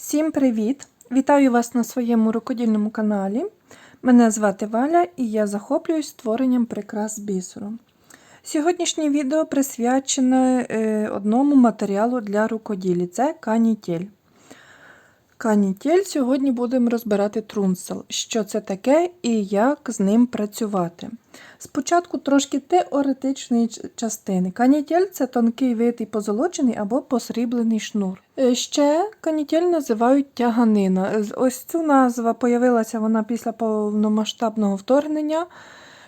Всім привіт! Вітаю вас на своєму рукодільному каналі. Мене звати Валя і я захоплююсь створенням прикрас з бісером. Сьогоднішнє відео присвячене е, одному матеріалу для рукоділі це канітель. Канітель сьогодні будемо розбирати трунсел, що це таке і як з ним працювати. Спочатку трошки теоретичної частини. Канітель це тонкий витий позолочений або посріблений шнур. Е, Ще канітель називають тяганина. Ось цю назва появилася вона після повномасштабного вторгнення.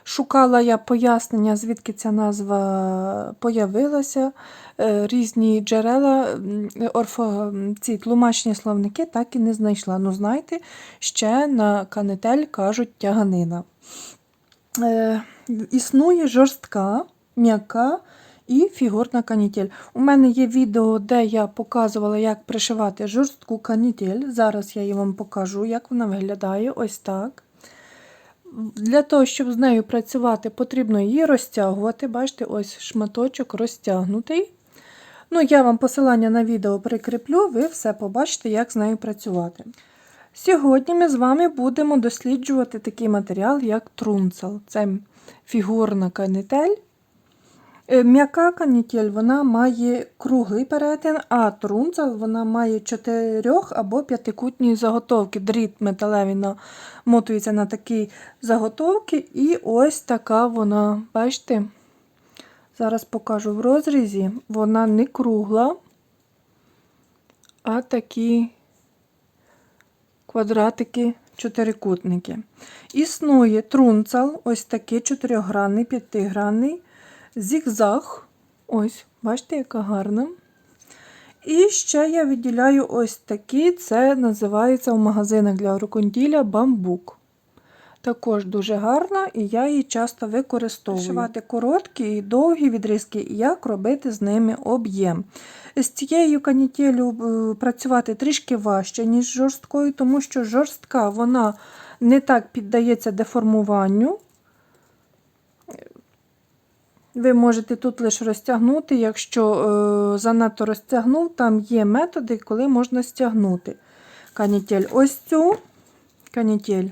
Шукала я пояснення, звідки ця назва появилася. Е, Різні джерела, орфо, ці тлумачні словники так і не знайшла. Ну, знаєте, ще на канитель кажуть тяганина. Е, Існує жорстка, м'яка і фігурна канітель. У мене є відео, де я показувала, як пришивати жорстку канітель. Зараз я її вам покажу, як вона виглядає. Ось так. Для того, щоб з нею працювати, потрібно її розтягувати. Бачите, ось шматочок розтягнутий. Ну, я вам посилання на відео прикріплю, ви все побачите, як з нею працювати. Сьогодні ми з вами будемо досліджувати такий матеріал, як трунцел. Це фігурна канітель. Е, М'яка канітель вона має круглий перетин, а трунцел вона має чотирьох або п'ятикутні заготовки. Дріт металевий намотується на такі заготовки, і ось така вона, бачите, зараз покажу в розрізі, вона не кругла, а такі квадратики, чотирикутники. Існує трунцел, ось такий чотирьохгранний, п'ятигранний, зігзаг. Ось, бачите, яка гарна. І ще я виділяю ось такі, це називається в магазинах для рукоділля бамбук. Також дуже гарна, і я її часто використовую. Шивати короткі і довгі відрізки, і як робити з ними об'єм. З цією канітелю е, працювати трішки важче, ніж жорсткою, тому що жорстка вона не так піддається деформуванню. Ви можете тут лише розтягнути, якщо е, занадто розтягнув, там є методи, коли можна стягнути канітель. Ось цю канітель,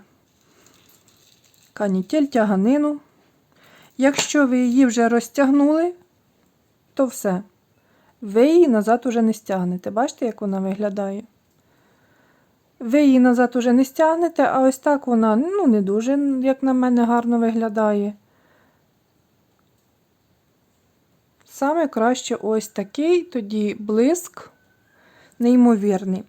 канітель, тяганину. Якщо ви її вже розтягнули, то все. Ви її назад уже не стягнете. Бачите, як вона виглядає? Ви її назад уже не стягнете, а ось так вона ну, не дуже, як на мене, гарно виглядає. Саме краще ось такий, тоді блиск неймовірний.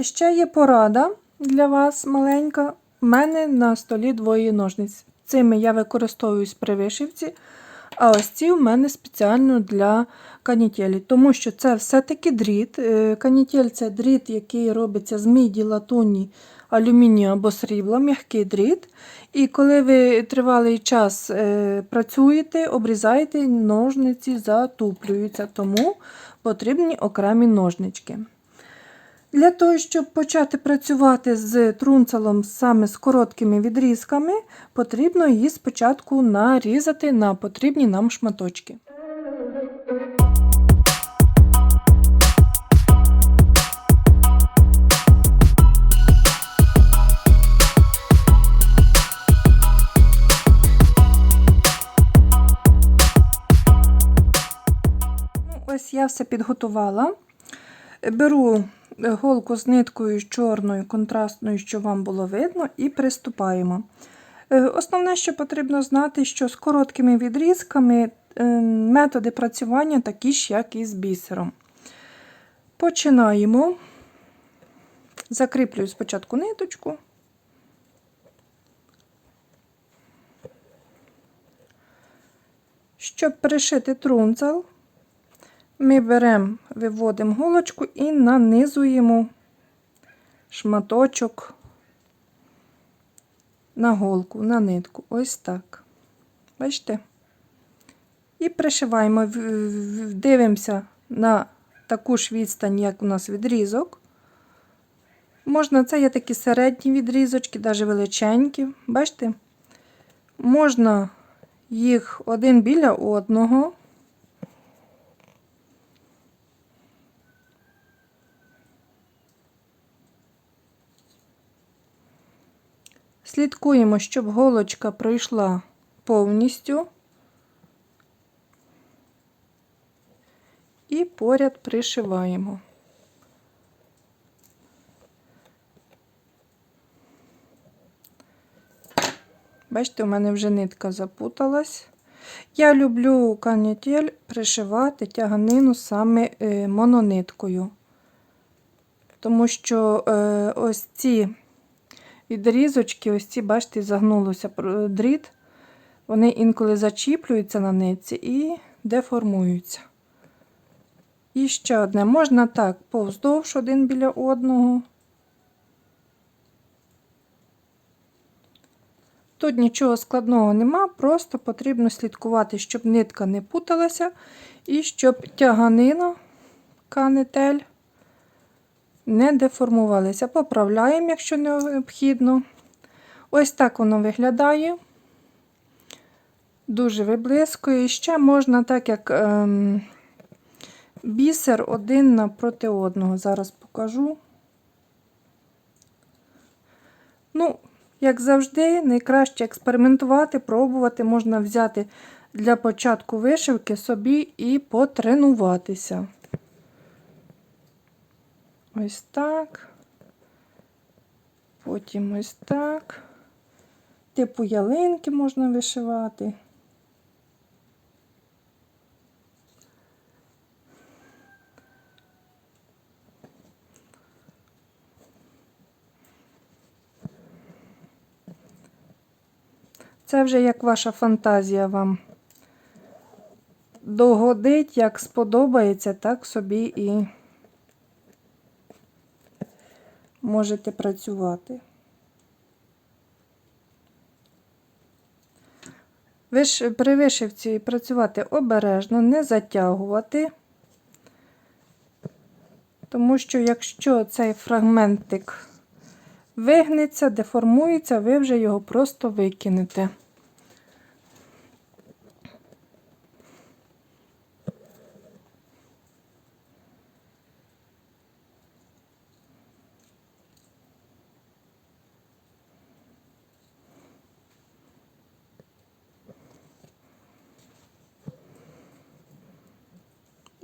Ще є порада для вас маленька. У мене на столі двоє ножниць. Цими я використовуюсь при вишивці, а ось ці в мене спеціально для канітелі, тому що це все-таки дріт. Е, Канітель це дріт, який робиться з міді, латуні, алюмінію або срібла, м'який дріт. І коли ви тривалий час е, працюєте, обрізаєте, ножниці затуплюються, тому потрібні окремі ножнички. Для того, щоб почати працювати з трунцелом саме з короткими відрізками, потрібно її спочатку нарізати на потрібні нам шматочки. Я все підготувала. Беру е, голку з ниткою чорною, контрастною, що вам було видно, і приступаємо. Е, Основне, що потрібно знати, що з короткими відрізками е, методи працювання такі ж, як і з бісером. Починаємо. Закріплюю спочатку ниточку. Щоб пришити трунцел, ми беремо, виводимо голочку і нанизуємо шматочок на голку, на нитку. Ось так. Бачите? І пришиваємо, дивимося на таку ж відстань, як у нас відрізок. Можна, це є такі середні відрізочки, навіть величенькі. Бачите? Можна їх один біля одного. Слідкуємо, щоб голочка пройшла повністю. І поряд пришиваємо. Бачите, у мене вже нитка запуталась. Я люблю канітель пришивати тяганину саме е, монониткою. Тому що е, ось ці відрізочки, ось ці, бачите, загнулося пр- дріт, вони інколи зачіплюються на нитці і деформуються. І ще одне. Можна так повздовж один біля одного. Тут нічого складного нема, просто потрібно слідкувати, щоб нитка не путалася і щоб тяганина канетель не деформувалися. Поправляємо, якщо необхідно. Ось так воно виглядає. Дуже виблискує. І ще можна, так як ем, бісер один напроти одного. Зараз покажу. Ну, як завжди, найкраще експериментувати, пробувати можна взяти для початку вишивки собі і потренуватися. Ось так. Потім ось так. Типу ялинки можна вишивати. Це вже як ваша фантазія вам догодить, як сподобається, так собі і можете працювати. При вишивці працювати обережно, не затягувати, тому що якщо цей фрагментик вигнеться, деформується, ви вже його просто викинете.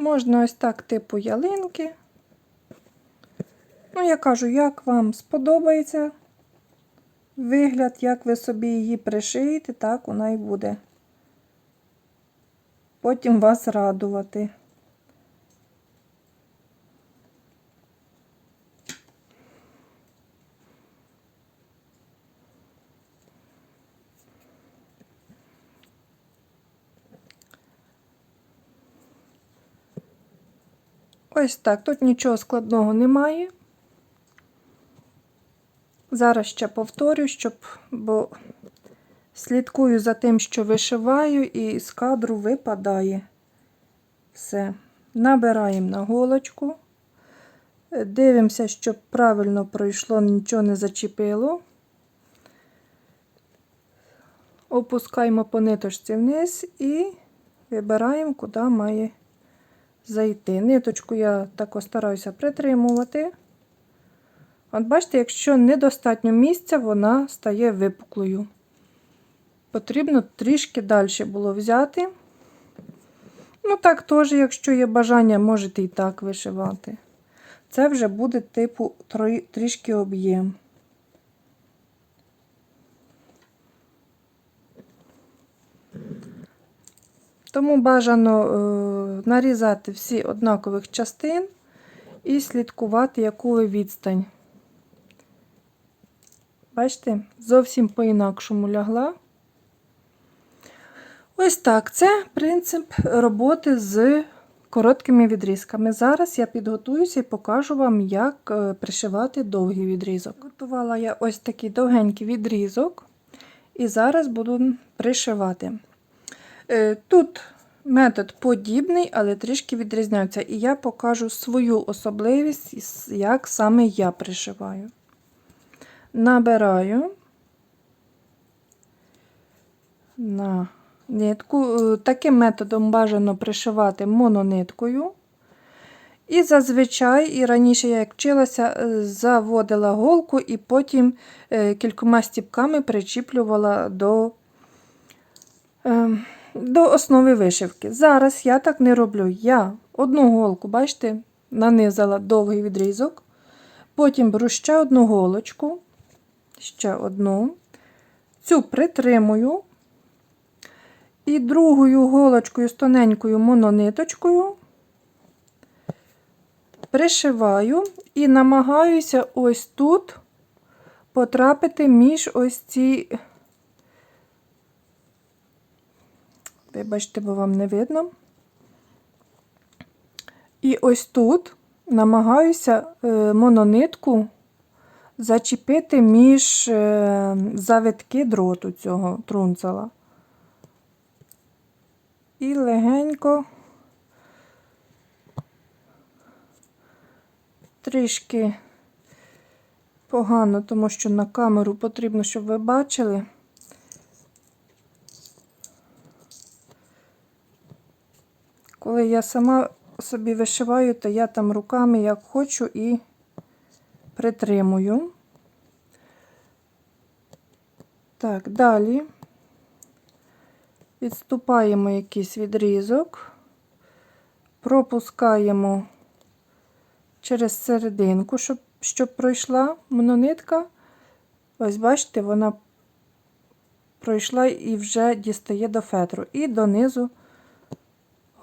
Можна ось так, типу ялинки. Ну, я кажу, як вам сподобається вигляд, як ви собі її пришиєте, так вона і буде. Потім вас радувати. Ось так, тут нічого складного немає. Зараз ще повторю, щоб, бо слідкую за тим, що вишиваю, і з кадру випадає все. Набираємо на голочку. Дивимося, щоб правильно пройшло, нічого не зачепило. Опускаємо по ниточці вниз і вибираємо, куди має зайти. Ниточку я також стараюся притримувати. От бачите, якщо недостатньо місця, вона стає випуклою. Потрібно трішки далі було взяти. Ну, так теж, якщо є бажання, можете і так вишивати. Це вже буде типу трішки об'єм. Тому бажано е, нарізати всі однакових частин і слідкувати, яку ви відстань. Бачите, зовсім по-інакшому лягла. Ось так. Це принцип роботи з короткими відрізками. Зараз я підготуюся і покажу вам, як е, пришивати довгий відрізок. Готувала я ось такий довгенький відрізок, і зараз буду пришивати. Е, Тут метод подібний, але трішки відрізняється. І я покажу свою особливість, як саме я пришиваю. Набираю на нитку. Таким методом бажано пришивати монониткою. І зазвичай, і раніше я як вчилася, е, заводила голку і потім е, кількома стіпками причіплювала до, е, до основи вишивки. Зараз я так не роблю. Я одну голку, бачите, нанизала довгий відрізок, потім беру ще одну голочку, ще одну, цю притримую. І другою голочкою з тоненькою монониточкою пришиваю і намагаюся ось тут потрапити між ось ці, вибачте, бо вам не видно. І ось тут намагаюся е, мононитку зачепити між е, завитки дроту цього трунцела. І легенько трішки погано, тому що на камеру потрібно, щоб ви бачили. Коли я сама собі вишиваю, то я там руками як хочу і притримую. Так, далі відступаємо якийсь відрізок, пропускаємо через серединку, щоб, щоб пройшла мононитка. Ось, бачите, вона пройшла і вже дістає до фетру. І донизу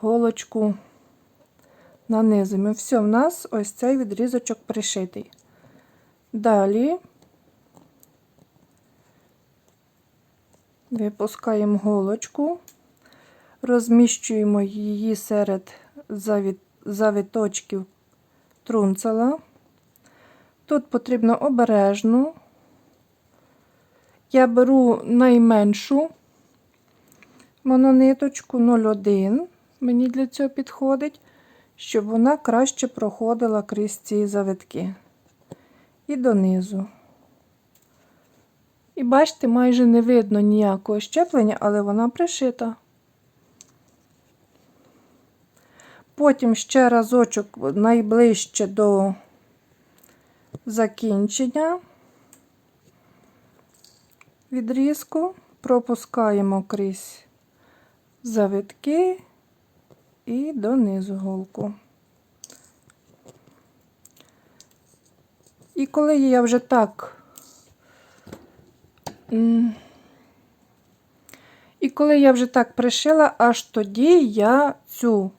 голочку нанизуємо. Все, в нас ось цей відрізочок пришитий. Далі випускаємо голочку, розміщуємо її серед завіточків трунцела. Тут потрібно обережно. Я беру найменшу монониточку 0,1, мені для цього підходить, щоб вона краще проходила крізь ці завитки. І донизу. І бачите, майже не видно ніякого щеплення, але вона пришита. Потім ще разочок найближче до закінчення відрізку, пропускаємо крізь завитки і донизу голку. І коли я вже так і коли я вже так пришила, аж тоді я цю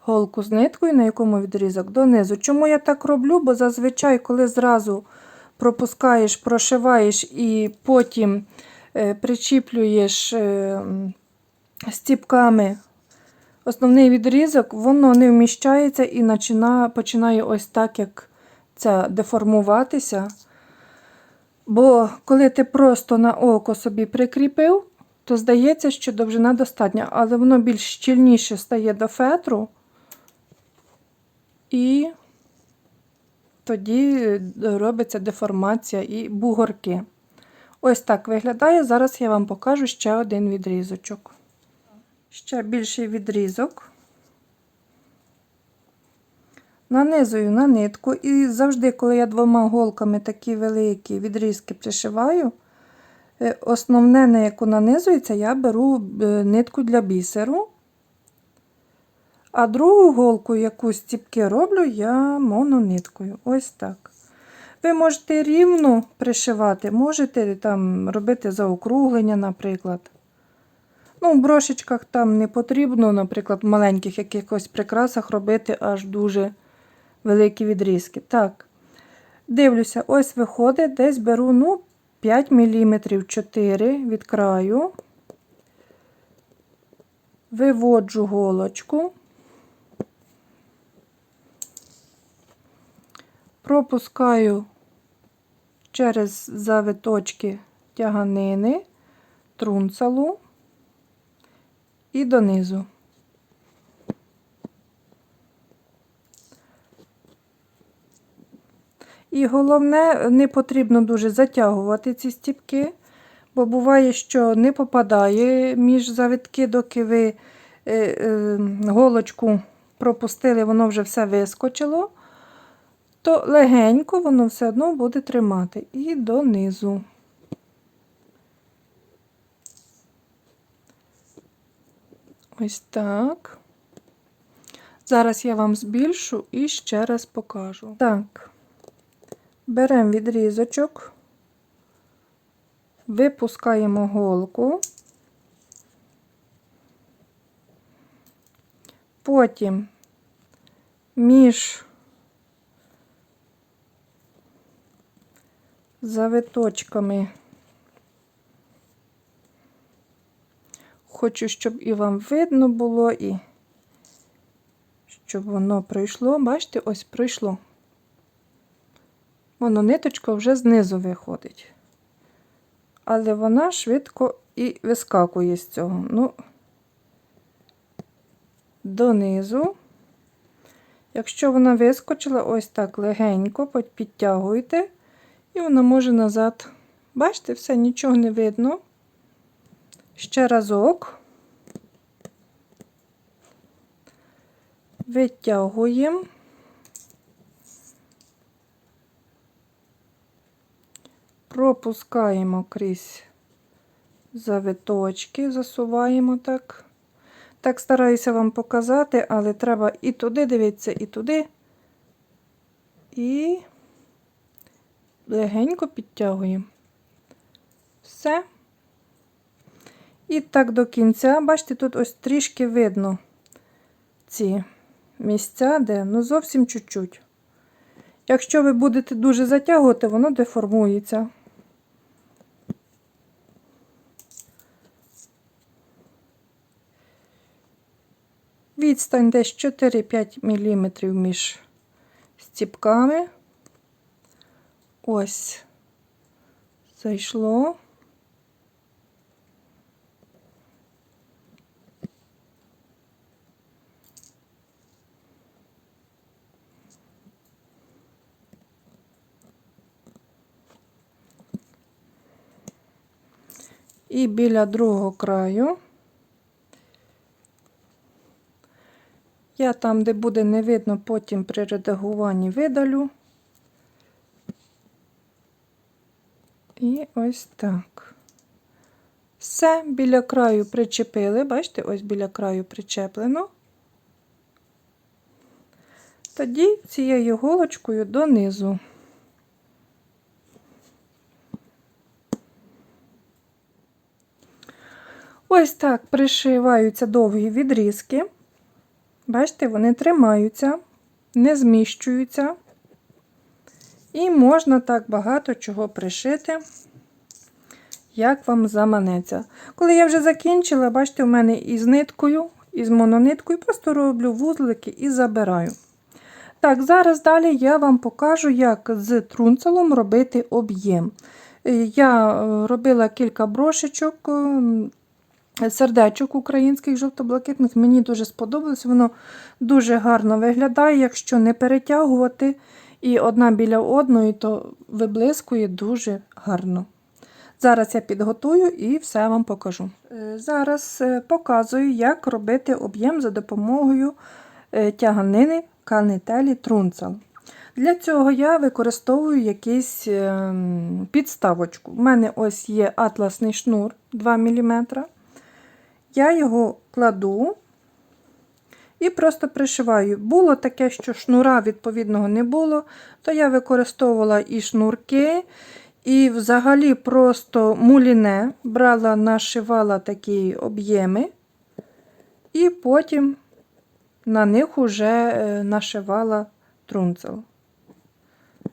голку з ниткою, на якому відрізок, донизу. Чому я так роблю? Бо зазвичай, коли зразу пропускаєш, прошиваєш і потім е, причіплюєш е, стіпками основний відрізок, воно не вміщається і починає, ось так, як ця деформуватися. Бо коли ти просто на око собі прикріпив, то здається, що довжина достатня, але воно більш щільніше стає до фетру, і тоді робиться деформація і бугорки. Ось так виглядає. Зараз я вам покажу ще один відрізочок. Ще більший відрізок. Нанизую на нитку, і завжди, коли я двома голками такі великі відрізки пришиваю, е, основне, на яку нанизується, я беру е, нитку для бісеру. А другу голку, яку стіпки роблю, я монониткою. Ось так. Ви можете рівно пришивати, можете там робити заокруглення, наприклад. Ну, в брошечках там не потрібно, наприклад, в маленьких якихось прикрасах робити аж дуже великі відрізки. Так, дивлюся, ось виходить, десь беру ну, 5 мм 4 від краю, виводжу голочку, пропускаю через завиточки тяганини, трунцалу і донизу. І головне, не потрібно дуже затягувати ці стіпки, бо буває, що не попадає між завитки, доки ви е, е, голочку пропустили, воно вже все вискочило, то легенько воно все одно буде тримати. І донизу. Ось так. Зараз я вам збільшу і ще раз покажу. Так, беремо відрізочок, випускаємо голку, потім між завиточками. Хочу, щоб і вам видно було, і щоб воно пройшло. Бачите, ось пройшло. Воно ниточка вже знизу виходить. Але вона швидко і вискакує з цього. Ну, донизу. Якщо вона вискочила, ось так легенько підтягуйте, і вона може назад. Бачите, все, нічого не видно. Ще разок. Витягуємо. Пропускаємо крізь завиточки, засуваємо так. Так стараюся вам показати, але треба і туди дивитися, і туди. І легенько підтягуємо. Все. І так до кінця, бачите, тут ось трішки видно ці місця, де ну зовсім чуть-чуть. Якщо ви будете дуже затягувати, воно деформується. Відстань десь 4-5 мм між стіпками. Ось зайшло. І біля другого краю я там, де буде не видно, потім при редагуванні видалю. І ось так. Все, біля краю причепили, бачите, ось біля краю причеплено. Тоді цією голочкою донизу. Ось так пришиваються довгі відрізки. Бачите, вони тримаються, не зміщуються. І можна так багато чого пришити, як вам заманеться. Коли я вже закінчила, бачите, у мене із ниткою, із монониткою, просто роблю вузлики і забираю. Так, зараз далі я вам покажу, як з трунцелом робити об'єм. Я е, робила кілька брошечок, е, сердечок українських жовто-блакитних. Мені дуже сподобалось, воно дуже гарно виглядає, якщо не перетягувати і одна біля одної, то виблискує дуже гарно. Зараз я підготую і все вам покажу. Е, Зараз показую, як робити об'єм за допомогою тяганини канителі трунцел. Для цього я використовую якийсь ем, підставочку. У мене ось є атласний шнур 2 мм. Я його кладу і просто пришиваю. Було таке, що шнура відповідного не було, то я використовувала і шнурки, і взагалі просто муліне, брала, нашивала такі об'єми, і потім на них уже нашивала трунцел.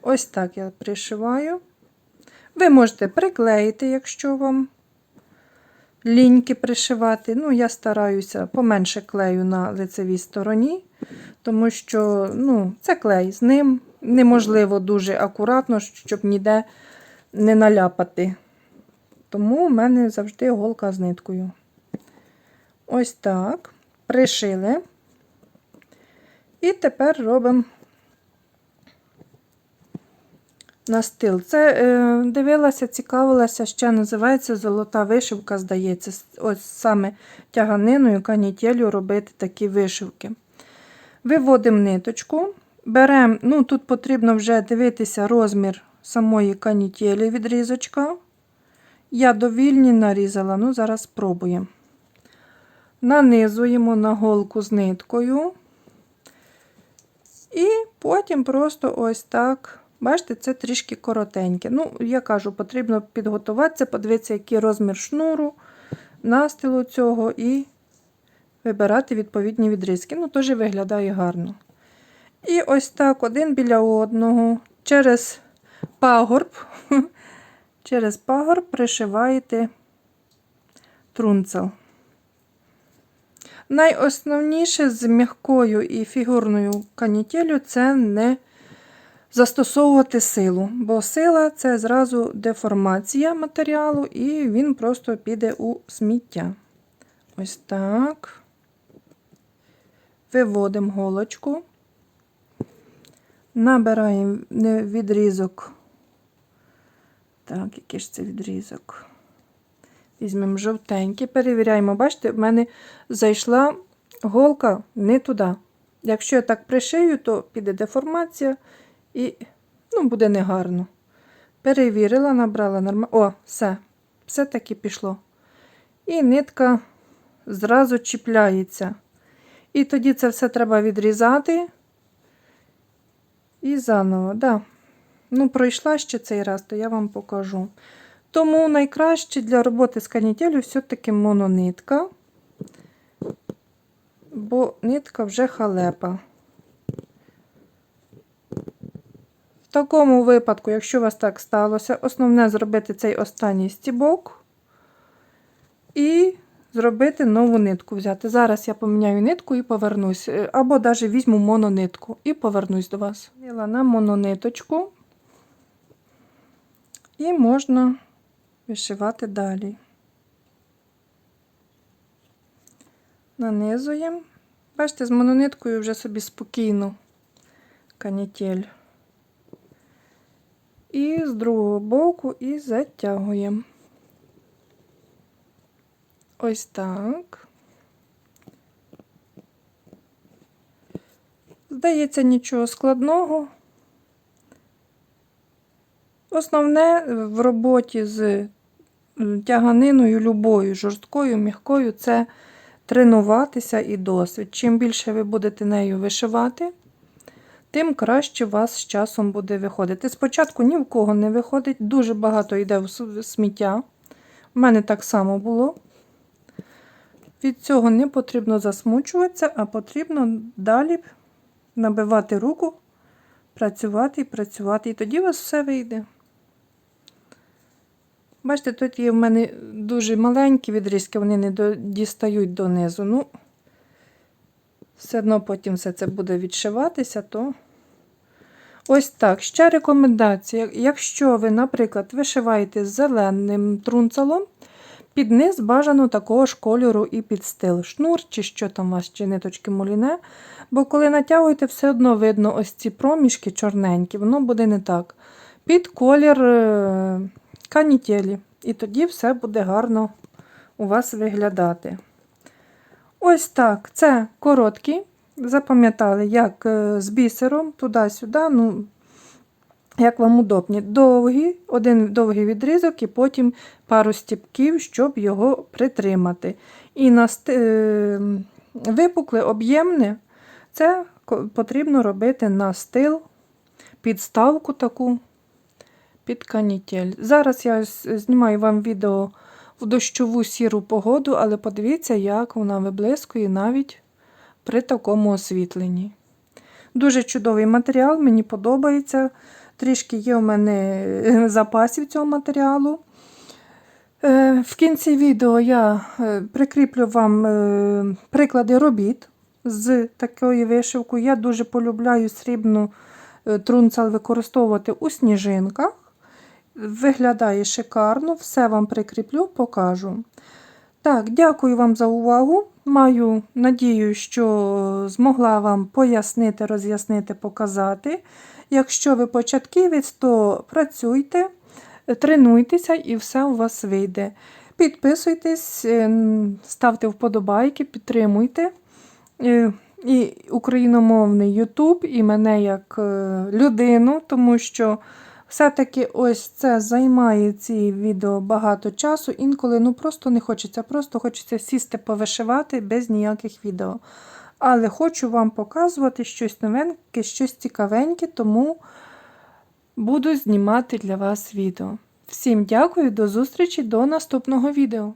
Ось так я пришиваю. Ви можете приклеїти, якщо вам ліньки пришивати. Ну, я стараюся поменше клею на лицевій стороні, тому що ну, це клей з ним неможливо дуже акуратно, щоб ніде не наляпати. Тому в мене завжди голка з ниткою. Ось так. Пришили. І тепер робимо настил. Це е, дивилася, цікавилася, ще називається золота вишивка, здається. Ось саме тяганиною, канітелью робити такі вишивки. Виводимо ниточку, беремо, ну тут потрібно вже дивитися розмір самої канітелі відрізочка. Я довільні нарізала, ну зараз спробуємо. Нанизуємо на голку з ниткою. І потім просто ось так. Бачите, це трішки коротеньке. Ну, я кажу, потрібно підготуватися, подивитися, який розмір шнуру, настилу цього і вибирати відповідні відрізки. Ну, теж виглядає гарно. І ось так один біля одного, через пагорб, через пагорб пришиваєте трунцел. Найосновніше з м'якою і фігурною канітелю це не застосовувати силу, бо сила це зразу деформація матеріалу, і він просто піде у сміття. Ось так. Виводимо голочку, набираємо відрізок. Так, який ж це відрізок? Візьмемо жовтенький, перевіряємо, бачите, в мене зайшла голка не туди. Якщо я так пришию, то піде деформація і ну, буде негарно. Перевірила, набрала нормально. О, все, все таки пішло. І нитка зразу чіпляється. І тоді це все треба відрізати. І заново, да. Ну, пройшла ще цей раз, то я вам покажу. Тому найкраще для роботи з канітелю все-таки мононитка, бо нитка вже халепа. В такому випадку, якщо у вас так сталося, основне зробити цей останній стібок і зробити нову нитку взяти. Зараз я поміняю нитку і повернусь. Е, Або навіть візьму мононитку і повернусь до вас. Взяла на монониточку і можна вишивати далі. Нанизуємо. Бачите, з монониткою вже собі спокійно канітель. І з другого боку і затягуємо. Ось так. Здається, нічого складного. Основне в роботі з тяганиною любою, жорсткою, м'якою це тренуватися і досвід. Чим більше ви будете нею вишивати, тим краще у вас з часом буде виходити. Спочатку ні в кого не виходить, дуже багато йде в сміття. У мене так само було. Від цього не потрібно засмучуватися, а потрібно далі набивати руку, працювати і працювати. І тоді у вас все вийде. Бачите, тут є в мене дуже маленькі відрізки, вони не дістають донизу. Ну, все одно потім все це буде відшиватися, то ось так. Ще рекомендація. Якщо ви, наприклад, вишиваєте зеленим трунцелом, під низ бажано такого ж кольору і під стил. Шнур, чи що там у вас, чи ниточки муліне. Бо коли натягуєте, все одно видно ось ці проміжки чорненькі, воно буде не так. Під колір е, канітелі. І тоді все буде гарно у вас виглядати. Ось так. Це короткі. Запам'ятали, як е, з бісером, туди-сюди. ну, як вам удобні. Довгі, один довгий відрізок і потім пару стіпків, щоб його притримати. І на е, випукле, об'ємне, це потрібно робити на стил, підставку таку під канітель. Зараз я знімаю вам відео в дощову сіру погоду, але подивіться, як вона виблискує навіть при такому освітленні. Дуже чудовий матеріал, мені подобається. Трішки є у мене е, запасів цього матеріалу. Е, в кінці відео я е, прикріплю вам приклади робіт з такою вишивкою. Я дуже полюбляю срібну трунцел використовувати у сніжинках. Виглядає шикарно, все вам прикріплю, покажу. Так, дякую вам за увагу. Маю надію, що змогла вам пояснити, роз'яснити, показати. Якщо ви початківець, то працюйте, тренуйтеся і все у вас вийде. Підписуйтесь, ставте вподобайки, підтримуйте. Е, і україномовний YouTube, і мене як е, людину, тому що все-таки ось це займає ці відео багато часу. Інколи ну просто не хочеться, просто хочеться сісти повишивати без ніяких відео. Але хочу вам показувати щось новеньке, щось цікавеньке, тому буду знімати для вас відео. Всім дякую, до зустрічі до наступного відео.